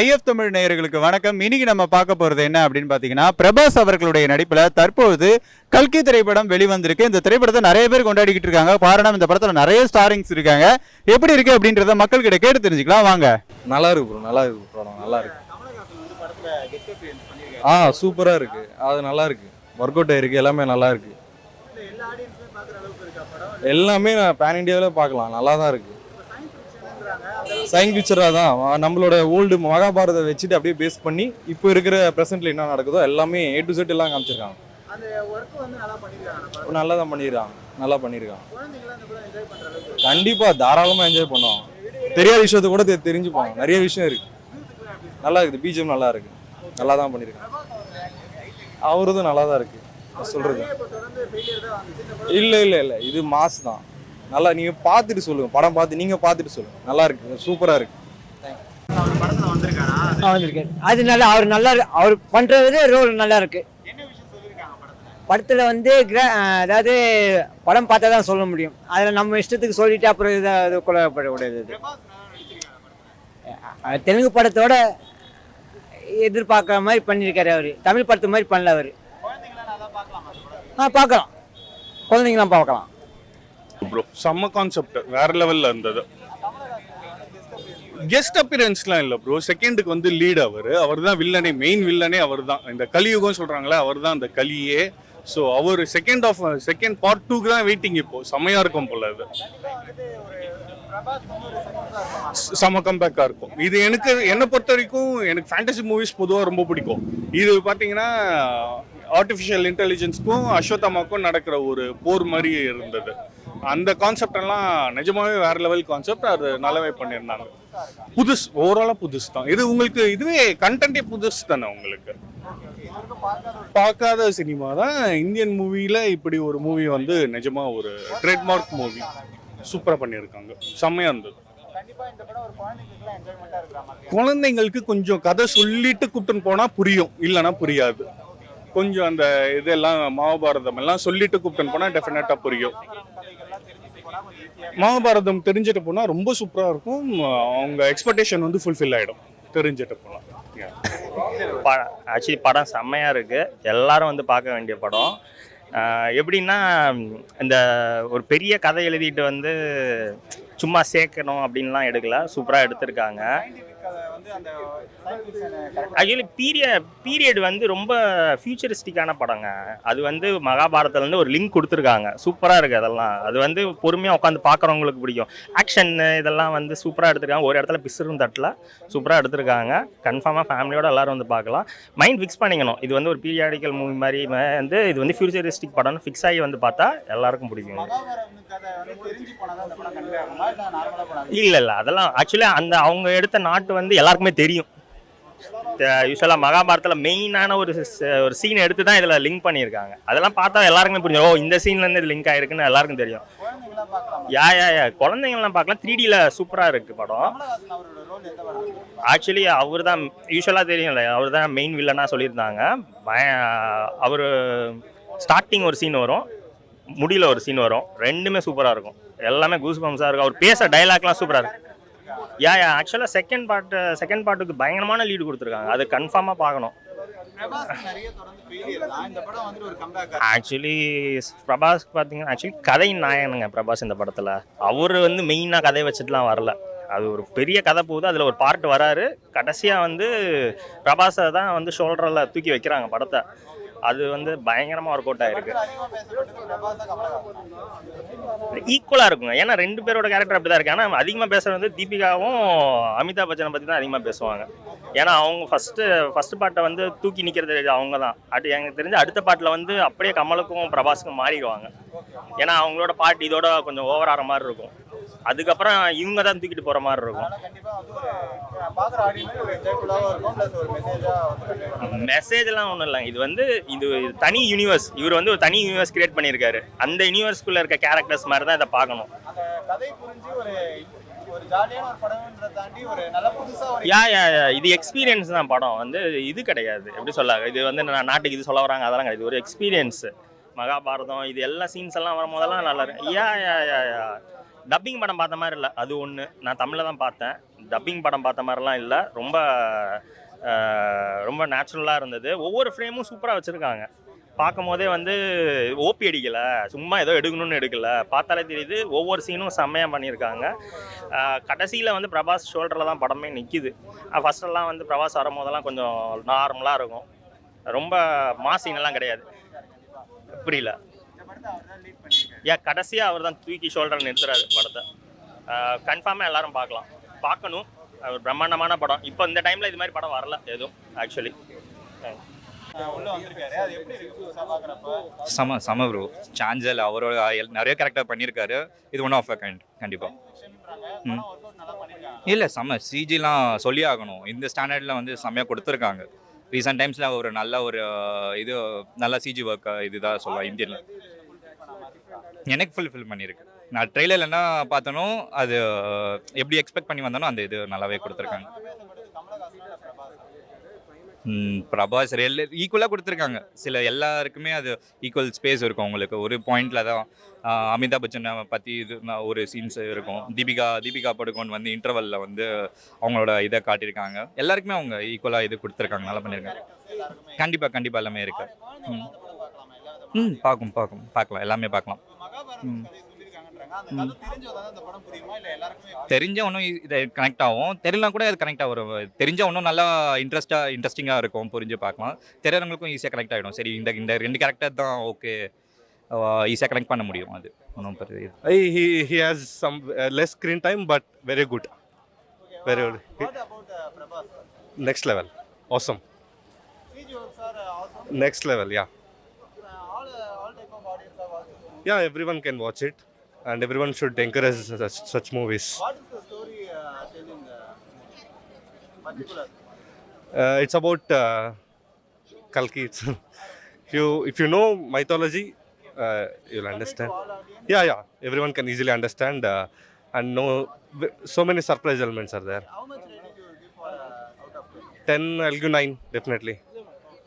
If Tamil நேயர்களுக்கு வணக்கம். இன்னைக்கு நம்ம பார்க்க போறது என்ன அப்படின்னு பார்த்தீங்கன்னா பிரபாஸ் அவர்களுடைய நடிப்பில் தற்போது கல்கி திரைப்படம் வெளிவந்திருக்கு. இந்த திரைப்படத்தை நிறைய பேர் கொண்டாடிக்கிட்டு இருக்காங்க. காரணம் இந்த படத்தில் நிறைய ஸ்டாரிங்ஸ் இருக்காங்க. எப்படி இருக்கு அப்படின்றத மக்கள்கிட்ட கேட்டு தெரிஞ்சுக்கலாம். வாங்க. நல்லா இருக்கு ப்ரோ நல்லா இருக்கு படம் நல்லா இருக்கு. ஆ சூப்பராக இருக்கு. அது நல்லா இருக்கு. ஒர்க் அவுட் ஆயிருக்கு. எல்லாமே நல்லா இருக்கு. எல்லாமே நான் பேன் இந்தியாவில் பார்க்கலாம். நல்லா தான் இருக்கு. சயின்ஸ் பிக்சராக தான். நம்மளோட ஓல்டு மகாபாரதை வச்சுட்டு அப்படியே பேஸ் பண்ணி இப்போ இருக்கிற ப்ரெசென்ட்ல என்ன நடக்குதோ எல்லாமே ஏ டு செட் எல்லாம் காமிச்சிருக்காங்க. நல்லா தான் பண்ணியிருக்காங்க நல்லா பண்ணியிருக்காங்க கண்டிப்பாக தாராளமாக என்ஜாய் பண்ணுவாங்க. தெரியாத விஷயத்த கூட தெ- தெரிஞ்சுப்பாங்க. நிறைய விஷயம் இருக்கு. நல்லா இருக்குது. பிஜிஎம் நல்லா இருக்கு. நல்லா தான் பண்ணியிருக்காங்க அவரதும் நல்லா தான் இருக்கு சொல்றது இல்லை இல்லை இல்லை. இது மாஸ் தான். நல்லா நீங்கள் பார்த்துட்டு சொல்லுங்க. படம் பார்த்து நீங்கள் பார்த்துட்டு சொல்லுங்க. நல்லா இருக்கு. சூப்பராக இருக்கு. வந்திருக்காரு அது நல்லா அவர் நல்லா அவர் பண்றது ரோல் நல்லா இருக்கு. படத்துல? வந்து கிர- அதாவது படம் பார்த்தா தான் சொல்ல முடியும். அதில் நம்ம இஷ்டத்துக்கு சொல்லிட்டு அப்புறம் இதை இது. தெலுங்கு படத்தோட எதிர்பார்க்குற மாதிரி பண்ணியிருக்காரு அவர். தமிழ் படத்து மாதிரி பண்ணல அவர். ஆ பார்க்கலாம். குழந்தைங்களாம் பார்க்கலாம். ப்ரோ செம்ம கான்செப்ட் வேற லெவல்ல இருந்தது. கெஸ்ட் அப்பியரன்ஸ்லாம் இல்லை ப்ரோ செகண்டுக்கு வந்து லீட் அவர். அவர் தான் வில்லனே மெயின் வில்லனே அவர் தான் இந்த கலியுகம் சொல்கிறாங்களே அவர் தான் அந்த கலியே. ஸோ அவர் செகண்ட் ஆஃப் செகண்ட் பார்ட் டூக்கு தான் வெயிட்டிங் இப்போ. செம்மையாக இருக்கும் போல அது. செம கம்பேக்காக இருக்கும். இது எனக்கு என்னை பொறுத்த வரைக்கும் எனக்கு ஃபேண்டசி மூவிஸ் பொதுவாக ரொம்ப பிடிக்கும். இது பார்த்தீங்கன்னா ஆர்டிஃபிஷியல் இன்டெலிஜென்ஸ்க்கும் அஸ்வத்தாமாக்கும் நடக்கிற ஒரு போர் மாதிரி இருந்தது. அந்த கான்செப்ட் எல்லாம் நிஜமாவே வேற லெவல் கான்செப்ட் அது நல்லாவே பண்ணியிருந்தாங்க. புதுசு ஓவராலாக புதுசு தான். இது உங்களுக்கு இதுவே கண்டென்ட்டே புதுசு தானே உங்களுக்கு? பார்க்காத சினிமா தான் இந்தியன் மூவியில் இப்படி ஒரு மூவி வந்து நிஜமா ஒரு ட்ரேட்மார்க் மூவி சூப்பராக பண்ணியிருக்காங்க. செம்மையாக இருந்தது. குழந்தைங்களுக்கு கொஞ்சம் கதை சொல்லிட்டு கூப்பிட்டுன்னு போனா புரியும். இல்லைன்னா புரியாது. கொஞ்சம் அந்த இதெல்லாம் மகாபாரதம் எல்லாம் சொல்லிட்டு கூப்பிட்டுன்னு போனா டெஃபினட்டாக புரியும். மகாபாரதம் தெரிஞ்சுட்டு போனால் ரொம்ப சூப்பராக இருக்கும். அவங்க எக்ஸ்பெக்டேஷன் வந்து ஃபுல்ஃபில் ஆகிடும் தெரிஞ்சுட்டு போனால் படம் ஆக்சுவலி படம் செம்மையாக இருக்குது எல்லாரும் வந்து பார்க்க வேண்டிய படம். எப்படின்னா இந்த ஒரு பெரிய கதை எழுதிட்டு வந்து சும்மா சேர்க்கணும் அப்படின்லாம் எடுக்கல. சூப்பராக எடுத்திருக்காங்க. ஆக்சுவலி பீரியட் பீரியட் வந்து ரொம்ப ஃபியூச்சரிஸ்டிக்கான படங்க. அது வந்து மகாபாரதத்துல இருந்து ஒரு லிங்க் கொடுத்துருக்காங்க. சூப்பராக இருக்குது அதெல்லாம். அது வந்து பொறுமையாக உட்காந்து பார்க்குறவங்களுக்கு பிடிக்கும். ஆக்ஷன் இதெல்லாம் வந்து சூப்பராக எடுத்திருக்காங்க. ஒரு இடத்துல பிசுறும் தட்டில் சூப்பராக எடுத்திருக்காங்க. கன்ஃபார்மாக ஃபேமிலியோட எல்லாரும் வந்து பார்க்கலாம் மைண்ட் ஃபிக்ஸ் பண்ணிக்கணும். இது வந்து ஒரு பீரியாடிக்கல் மூவி மாதிரி வந்து இது வந்து ஃபியூச்சரிஸ்டிக் படம்னு ஃபிக்ஸ் ஆகி வந்து பார்த்தா எல்லாருக்கும் பிடிக்கும். இல்லை இல்லை. அதெல்லாம் ஆக்சுவலி அந்த அவங்க எடுத்த நாட்டு வந்து எல்லாருக்குமே தெரியும். யூஸ்வலாக மகாபாரத்தில் மெயினான ஒரு ஒரு சீன் எடுத்து தான் இதில் லிங்க் பண்ணியிருக்காங்க. அதெல்லாம் பார்த்தா எல்லாருக்குமே புரியும் ஓ இந்த சீன்லேருந்து இது லிங்க் ஆயிருக்குன்னு எல்லாருக்கும் தெரியும். யா யா யா குழந்தைங்கள்லாம் பார்க்கலாம். த்ரீ டியில் சூப்பராக இருக்குது படம். ஆக்சுவலி அவர் தான் யூஸ்வலாக தெரியும்ல அவர் தான் மெயின் வில்லனாக சொல்லியிருந்தாங்க. பய அவர் ஸ்டார்டிங் ஒரு சீன் வரும். முடியல ஒரு சீன் வரும். ரெண்டுமே சூப்பராக இருக்கும். எல்லாமே கூஸ் பம்ஸாக இருக்கும். அவர் பேச டைலாக்லாம் சூப்பராக இருக்கும் யா யா ஆக்சுவலாக செகண்ட் பார்ட்டு செகண்ட் பார்ட்டுக்கு பயங்கரமான லீடு கொடுத்துருக்காங்க. அது கன்ஃபார்மாக பார்க்கணும். ஆக்சுவலி பிரபாஸ் பார்த்தீங்கன்னா ஆக்சுவலி கதையின் நாயகனுங்க பிரபாஸ் இந்த படத்தில். அவர் வந்து மெயினாக கதை வச்சுட்டுலாம் வரல. அது ஒரு பெரிய கதை போகுது. அதில் ஒரு பார்ட் வராரு. கடைசியாக வந்து பிரபாஸை தான் வந்து ஷோல்டரில் தூக்கி வைக்கிறாங்க படத்தை. அது வந்து பயங்கரமாக ஒர்க் அவுட் ஆயிருக்கு. ஈக்குவலாக இருக்குங்க. ஏன்னா ரெண்டு பேரோட கேரக்டர் அப்படி தான் இருக்கு. ஆனால் அதிகமாக பேசுறது வந்து தீபிகாவும் அமிதாப் பச்சனை பற்றி தான் அதிகமாக பேசுவாங்க. ஏன்னா அவங்க ஃபஸ்ட்டு ஃபஸ்ட் பாட்டை வந்து தூக்கி நிற்கிறது அவங்க தான். அது எனக்கு தெரிஞ்சு அடுத்த பாட்டில் வந்து அப்படியே கமலுக்கும் பிரபாஸுக்கும் மாறிடுவாங்க. ஏன்னா அவங்களோட பாட்டு இதோட கொஞ்சம் ஓவர் ஆகிற மாதிரி இருக்கும். அதுக்கப்புறம் இவங்க தான் தூக்கிட்டு போகிற மாதிரி இருக்கும். மெசேஜ்லாம் ஒன்றும் இல்லைங்க. இது வந்து இது தனி யூனிவர்ஸ் இவர் வந்து ஒரு தனி யூனிவர்ஸ் கிரியேட் பண்ணியிருக்காரு. அந்த யூனிவர்ஸ்குள்ளே இருக்க கேரக்டர்ஸ் மாதிரி தான் இதை பார்க்கணும். யா யா யா. இது எக்ஸ்பீரியன்ஸ் தான் படம். வந்து இது கிடையாது. எப்படி சொல்ல இது வந்து நாட்டுக்கு இது சொல்ல வராங்க அதெல்லாம் கிடையாது. இது ஒரு எக்ஸ்பீரியன்ஸ் மகாபாரதம் இது எல்லா சீன்ஸ் எல்லாம் வரும்போதெல்லாம் நல்லா இருக்கு. யா யா யா யா. டப்பிங் படம் பார்த்த மாதிரி இல்லை. அது ஒன்று நான் தமிழில் தான் பார்த்தேன். டப்பிங் படம் பார்த்த மாதிரிலாம் இல்லை. ரொம்ப ரொம்ப நேச்சுரலாக இருந்தது. ஒவ்வொரு ஃப்ரேமும் சூப்பராக வச்சுருக்காங்க. பார்க்கும் போதே வந்து ஓபி அடிக்கலை. சும்மா ஏதோ எடுக்கணும்னு எடுக்கல. பார்த்தாலே தெரியுது ஒவ்வொரு சீனும் செம்மையாக பண்ணியிருக்காங்க. கடைசியில் வந்து பிரபாஸ் ஷோல்டரில் தான் படமே நிற்கிது ஃபஸ்ட்டெல்லாம் வந்து பிரபாஸ் வரும்போதெல்லாம் கொஞ்சம் நார்மலாக இருக்கும். ரொம்ப மாசினெல்லாம் கிடையாது. புரியல. ஏன் கடைசியாக அவர் தான் தூக்கி ஷோல்டர் நிறுத்துறாரு படத்தை. கன்ஃபார்மாக எல்லாரும் பார்க்கலாம். பார்க்கணும். ஒரு பிரம்மாண்டமான படம். இப்போ இந்த டைமில் இது மாதிரி படம் வரல எதுவும் ஆக்சுவலி உள்ள வந்திருக்காரு. அது எப்படி இருக்கு புதுசா பாக்குறப்ப? செம செம ப்ரோ சாஞ்சல் அவரோட நிறைய கேரக்டர் பண்ணியிருக்காரு. இது ஒன் ஆஃப் அ கைண்ட் கண்டிப்பாக இல்லை செம்ம சிஜிலாம் சொல்லி ஆகணும். இந்த ஸ்டாண்டர்டில் வந்து செம்மையாக கொடுத்துருக்காங்க. ரீசெண்ட் டைம்ஸில் ஒரு நல்ல ஒரு இது நல்ல சிஜி ஒர்க் இதுதான் சொல்லலாம் இந்தியனில். எனக்கு ஃபுல்ஃபில் பண்ணியிருக்கு. நான் ட்ரெய்லரில் என்ன பார்த்தனோ அது எப்படி எக்ஸ்பெக்ட் பண்ணி வந்தானோ அந்த இது நல்லாவே கொடுத்துருக்காங்க. பிரபாஸ் ரியல் ஈக்குவலாக கொடுத்துருக்காங்க. சில எல்லாருக்குமே அது ஈக்குவல் ஸ்பேஸ் இருக்கும் உங்களுக்கு ஒரு பாயிண்டில் தான் அமிதாப் பச்சனை பற்றி இது ஒரு சீன்ஸ் இருக்கும். தீபிகா தீபிகா படுகோன் வந்து இன்டர்வலில் வந்து அவங்களோட இதை காட்டியிருக்காங்க. எல்லாருக்குமே அவங்க ஈக்குவலாக இது கொடுத்துருக்காங்க. நல்லா பண்ணியிருக்காங்க. கண்டிப்பாக கண்டிப்பாக எல்லாமே இருக்கு. ம். ம் பார்க்கும் பார்க்கும். பார்க்கலாம். எல்லாமே பார்க்கலாம். தெரிஞ்ச ஒன்றும் இதை கனெக்ட் ஆகும். தெரியலாம் கூட அது கனெக்ட் ஆகும் தெரிஞ்ச ஒன்றும் நல்லா இன்ட்ரெஸ்ட்டாக இன்ட்ரெஸ்டிங்காக இருக்கும். புரிஞ்சு பார்க்கலாம். தெரியாதவங்களுக்கும் ஈஸியாக கனெக்ட் ஆகிடும் சரி இந்த இந்த ரெண்டு கேரக்டர் தான் ஓகே ஈஸியாக கனெக்ட் பண்ண முடியும் அது. ஒன்றும் பெரிய I, he he has some uh, less screen time, but very good. Very good. Next level. Awesome. Next level. Yeah. Everyone can watch it, and everyone should encourage such, such movies. What is the story uh, it's about uh, Kalki. It's if you if you know mythology, uh, you'll understand. Yeah, yeah. Everyone can easily understand uh, and know. So many surprise elements are there. how many you will give for Ten, I'll give nine definitely.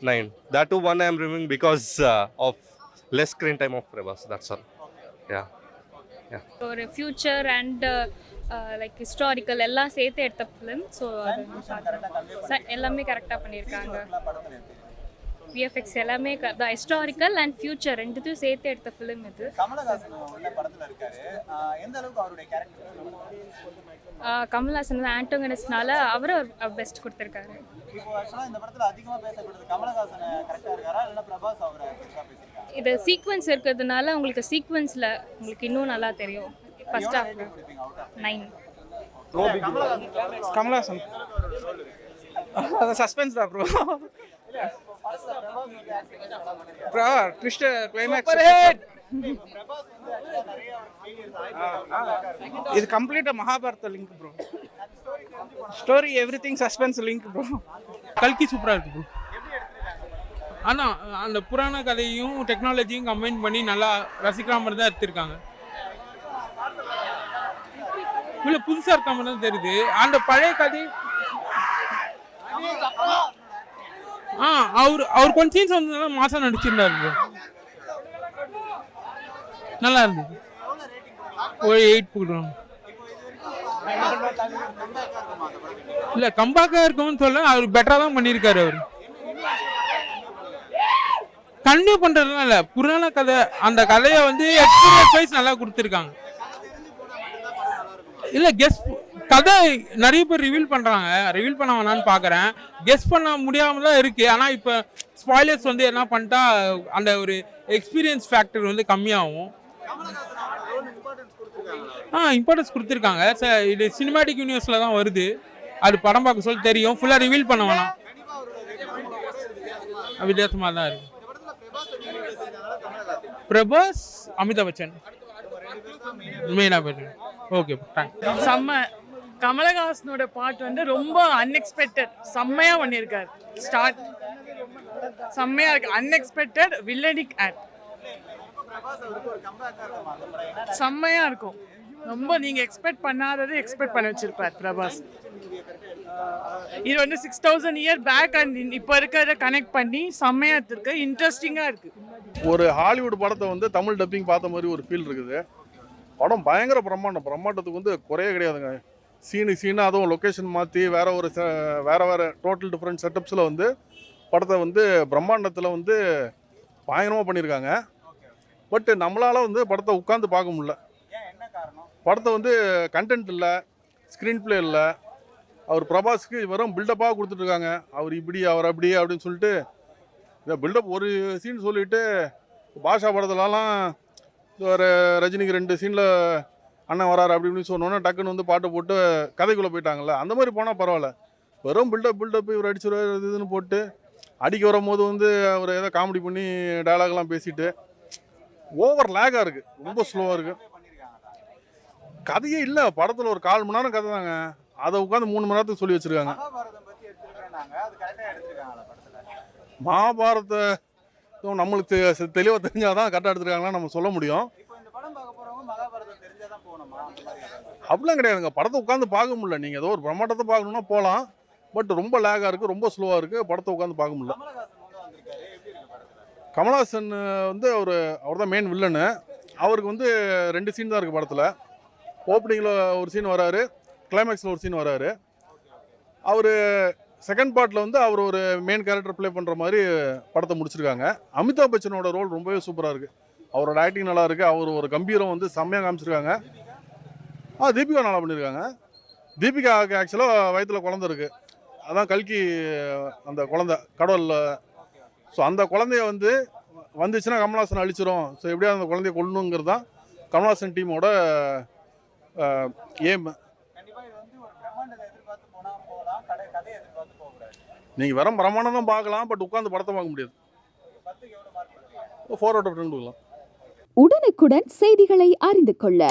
Nine. That too, one I'm reviewing because uh, of less screen time of Prabhas. That's all. Yeah. ஒரு future and like historical எல்லாம் சேர்த்து எடுத்த film so எல்லாமே கரெக்டாக பண்ணியிருக்காங்க VFX எல்லாமே historical and future ரெண்டுத்தையும் சேர்த்து எடுத்த ஃபிலிம் இது. கமலஹாசன் உள்ள படத்துல இருக்காரு. ஆஹ் எந்த அளவுக்கு அவருடைய கேரக்டர் ஆஹ் கமல்ஹாசன் வந்து ஆண்டோகனிஸ்ட்னால அவரும் பெஸ்ட் கொடுத்துருக்காரு. இப்போ ஆக்சுவலா இந்த படத்துல அதிகமா பேசப்படுறது கமலஹாசன் கரெக்டா இருக்காரா? இல்ல பிரபாஸ் அவரை கரெக்டா பேசிருக்காங்க இது சீக்வன்ஸ் இருக்கிறதுனால உங்களுக்கு சீக்வன்ஸில் உங்களுக்கு இன்னும் நல்லா தெரியும். First half nine Kamal Haasan suspense தான் ப்ரோ ட்விஸ்ட் கிளைமேக்ஸ் இது கம்ப்ளீட்டா Mahabharata link bro story everything suspense link bro கல்கி சூப்பராக இருக்கு ப்ரோ ஆனால் அந்த புராண கதையும் டெக்னாலஜியும் கம்பைன் பண்ணி நல்லா ரசிக்கிற மாதிரி தான் எடுத்திருக்காங்க. இல்லை புதுசாக இருக்க மாதிரி தான் தெரியுது. அந்த பழைய கதை ஆ அவர் அவர் கொஞ்சம் சீன்ஸ் வந்து மாசம் நடிச்சிருந்தாரு ப்ரோ நல்லா இருந்தது. ஒரு எயிட் போடுறோம். இல்லை கம்பாக்காக இருக்கும்னு சொல்ல அவர் பெட்டராக தான் பண்ணியிருக்காரு அவர். கண்டினியூ பண்ணுறதுலாம் இல்லை புராண கதை அந்த கதையை வந்து எக்ஸ்பீரியன்ஸ் வைஸ் நல்லா கொடுத்துருக்காங்க. இல்லை கெஸ்ட் கதை நிறைய பேர் ரிவீல் பண்ணுறாங்க ரிவீல் பண்ண வேணான்னு பார்க்குறேன் கெஸ் பண்ண முடியாமல் தான் இருக்குது ஆனால் இப்போ ஸ்பாய்லர்ஸ் வந்து என்ன பண்ணிட்டா அந்த ஒரு எக்ஸ்பீரியன்ஸ் ஃபேக்டர் வந்து கம்மியாகும். ஆ இம்பார்ட்டன்ஸ் கொடுத்துருக்காங்க. சார் இது சினிமாட்டிக் யூனிவர்ஸில் தான் வருது. அது படம் பார்க்க சொல்லி தெரியும். ஃபுல்லாக ரிவீல் பண்ண வேணாம் வித்தியாசமாக தான் இருக்கு. பிரபாஸ் அமிதாப் பச்சன். மெயினாக போயிட்டு ஓகே தேங்க்ஸ் செம்ம கமலஹாசனோட பாட்டு வந்து ரொம்ப அன்எக்ஸ்பெக்டட் செம்மையா பண்ணியிருக்காரு. ஸ்டார்ட் செம்மையா இருக்கு. அன்எக்ஸ்பெக்டட் வில்லனிக் ஆக்ட் செம்மையா இருக்கும். ரொம்ப நீங்க எக்ஸ்பெக்ட் பண்ணாதது எக்ஸ்பெக்ட் பண்ண வச்சிருப்பார் பிரபாஸ். இது வந்து six thousand year back and இப்போ இருக்கிறத கனெக்ட் பண்ணி செம்மையா இருக்கு. இன்ட்ரெஸ்டிங்கா இருக்கு. ஒரு ஹாலிவுட் படத்தை வந்து தமிழ் டப்பிங் பார்த்த மாதிரி ஒரு ஃபீல் இருக்குது. படம் பயங்கர பிரம்மாண்டம். பிரம்மாண்டத்துக்கு வந்து குறையே கிடையாதுங்க. சீனு சீனு அதுவும் லொக்கேஷன் மாற்றி வேற ஒரு ச வேற வேற டோட்டல் டிஃப்ரெண்ட் செட்டப்ஸில் வந்து படத்தை வந்து பிரம்மாண்டத்தில் வந்து பயங்கரமாக பண்ணியிருக்காங்க பட் நம்மளால் வந்து படத்தை உட்காந்து பார்க்க முடில படத்தை வந்து கண்டென்ட் இல்லை ஸ்க்ரீன் பிளே இல்லை. அவர் பிரபாஸ்க்கு வெறும் பில்டப்பாக கொடுத்துட்ருக்காங்க அவர் இப்படி அவர் அப்படி அப்படின்னு சொல்லிட்டு இந்த பில்டப் ஒரு சீன் சொல்லிவிட்டு பாஷா படத்துலலாம் ஒரு ரஜினிக்கு ரெண்டு சீனில் அண்ணன் வராரு அப்படி இப்படின்னு சொன்னோன்னே டக்குன்னு வந்து பாட்டை போட்டு கதைக்குள்ளே போயிட்டாங்கல்ல. அந்த மாதிரி போனால் பரவாயில்ல. வெறும் பில்டப் பில்டப் இவர் அடிச்சுருவார் இது இதுன்னு போட்டு அடிக்க வரும்போது வந்து அவர் ஏதோ காமெடி பண்ணி டயலாக்லாம் பேசிட்டு ஓவர் லேக்காக இருக்குது ரொம்ப ஸ்லோவாக இருக்குது கதையே இல்லை. படத்தில் ஒரு கால் மணி நேரம் கதை தாங்க. அதை உட்காந்து மூணு மணி நேரத்துக்கு சொல்லி வச்சுருக்காங்க. மகாபாரத நம்மளுக்கு தெளிவாக தெரிஞ்சாதான் கரெக்டாக எடுத்துருக்காங்களா நம்ம சொல்ல முடியும். அப்படிலாம் கிடையாதுங்க. படத்தை உட்காந்து பார்க்க முடியல. நீங்கள் ஏதோ ஒரு பிரம்மாண்டத்தை பார்க்கணுன்னா போகலாம். பட் ரொம்ப லேகாக இருக்குது ரொம்ப ஸ்லோவாக இருக்குது படத்தை உட்காந்து பார்க்க முடியல. கமலஹாசன் வந்து அவர் அவர் தான் மெயின் வில்லனு அவருக்கு வந்து ரெண்டு சீன் தான் இருக்குது படத்தில். ஓப்பனிங்கில் ஒரு சீன் வராரு கிளைமேக்ஸில் ஒரு சீன் வராரு. அவர் செகண்ட் பார்ட்டில் வந்து அவர் ஒரு மெயின் கேரக்டர் ப்ளே பண்ணுற மாதிரி படத்தை முடிச்சிருக்காங்க. அமிதாப் பச்சனோட ரோல் ரொம்பவே சூப்பராக இருக்குது அவரோட ஆக்டிங் நல்லா இருக்குது அவர் ஒரு கம்பீரம் வந்து செம்மையாக காமிச்சிருக்காங்க. ஆ தீபிகா நல்லா பண்ணியிருக்காங்க. தீபிகாவுக்கு ஆக்சுவலாக வயிற்றுல குழந்த இருக்குது அதான் கல்கி அந்த குழந்த கடவுளில். ஸோ அந்த குழந்தைய வந்து வந்துச்சுன்னா கமல்ஹாசன் அழிச்சிரும். ஸோ எப்படியா அந்த குழந்தைய கொள்ளணுங்கிறது தான் கமல்ஹாசன் டீமோட ஏம் நீங்கள் வெறும் பிரமாணம் தான் பார்க்கலாம் பட் உட்காந்து படத்தை பார்க்க முடியாது. ஃபோர் அவுட் ஆஃப் டென் கொடுக்கலாம் உடனுக்குடன் செய்திகளை அறிந்து கொள்ள